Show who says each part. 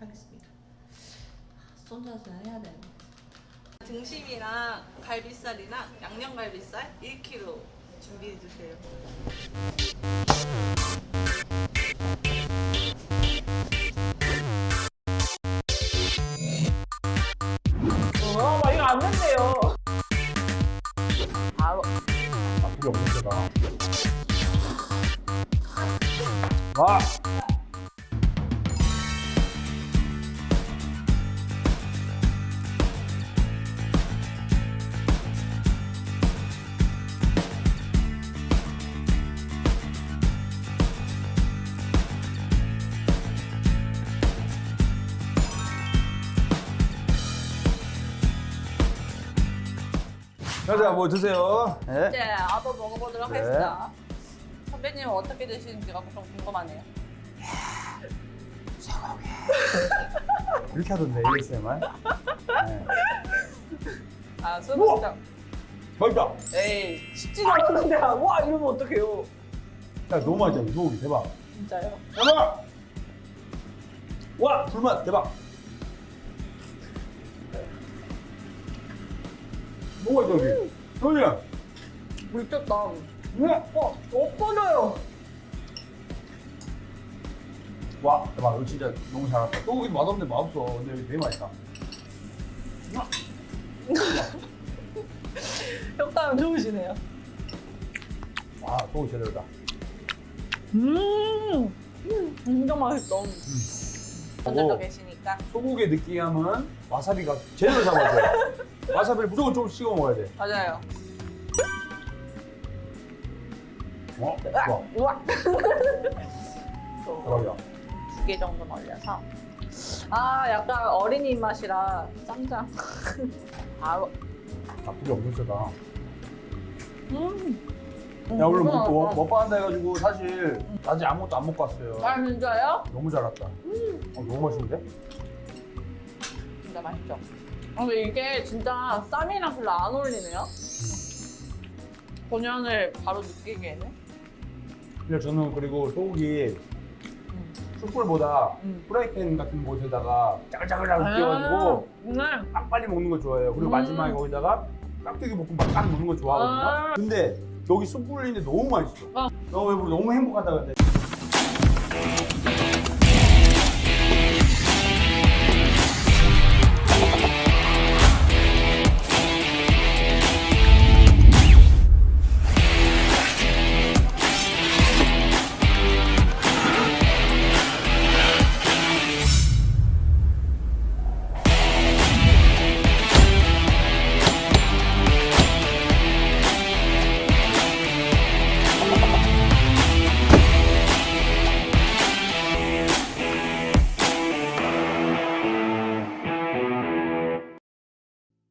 Speaker 1: 손자세 해야 되는.
Speaker 2: 등심이랑 갈비살이랑 양념갈비살 1kg 준비해 주세요.
Speaker 3: 어, 막 이거 안 된대요. 바로.
Speaker 4: 나쁘게 없는 데다. 와! 자자 뭐 드세요. 네.
Speaker 2: 이제 아버 먹어보도록
Speaker 4: 네.
Speaker 2: 하겠습니다. 선배님 어떻게 드시는지가 좀 궁금하네요.
Speaker 4: 이렇게 하던데 ASMR. 네.
Speaker 2: 아, 술
Speaker 4: 우와!
Speaker 2: 진짜.
Speaker 4: 맛있다.
Speaker 2: 에이,
Speaker 3: 쉽지도 않았는데, 와, 이러면 어떡해요.
Speaker 4: 야 너무 맛있다. 소고기 대박.
Speaker 2: 진짜요?
Speaker 4: 대박. 와 불맛 대박. 맛있다 여기. 소리야.
Speaker 2: 미쳤다.
Speaker 4: 우와.
Speaker 3: 어, 엎어져요.
Speaker 4: 와 대박. 이거 진짜 너무 잘한다. 소고기 맛없는데 맛없어. 근데 여기 되게 맛있다.
Speaker 2: 효과음 좋으시네요.
Speaker 4: 와 소고기 제대로다.
Speaker 2: 음, 진짜 맛있어. 손들도
Speaker 4: 오.
Speaker 2: 계시니까.
Speaker 4: 소고기의 느끼함은 와사비가 제대로 잡아줘요. 와사비를 무조건 조금 찍어 먹어야 돼.
Speaker 2: 맞아요.
Speaker 4: 어? 좋아.
Speaker 2: 우와.
Speaker 4: 대박이야.
Speaker 2: 두 개 정도 올려서. 아, 약간 어린이 입맛이라 쌈장. 바로.
Speaker 4: 나쁘게 엄청 세다.
Speaker 2: 음.
Speaker 4: 야 오늘 뭐, 뭐,
Speaker 2: 뭐,
Speaker 4: 먹방 한다 해가지고 사실 낮에 아무것도 안 먹고 왔어요.
Speaker 2: 아, 진짜요?
Speaker 4: 너무 잘 왔다.
Speaker 2: 음.
Speaker 4: 어, 너무 맛있는데?
Speaker 2: 진짜 맛있죠. 아, 근데 이게 진짜 쌈이랑 별로 안 어울리네요. 본연을 바로 느끼기에는.
Speaker 4: 근데 저는 그리고 소고기
Speaker 2: 음.
Speaker 4: 숯불보다
Speaker 2: 음.
Speaker 4: 프라이팬 같은 곳에다가 짜글짜글하게 띄워가지고
Speaker 2: 네.
Speaker 4: 딱 빨리 먹는 거 좋아해요. 그리고
Speaker 2: 음.
Speaker 4: 마지막에 거기다가 깍두기 볶음밥 딱 먹는 거 좋아하거든요.
Speaker 2: 아.
Speaker 4: 근데 여기 숯불인데 너무 맛있어.
Speaker 2: 어.
Speaker 4: 너무 배부르 너무 행복하다 근데.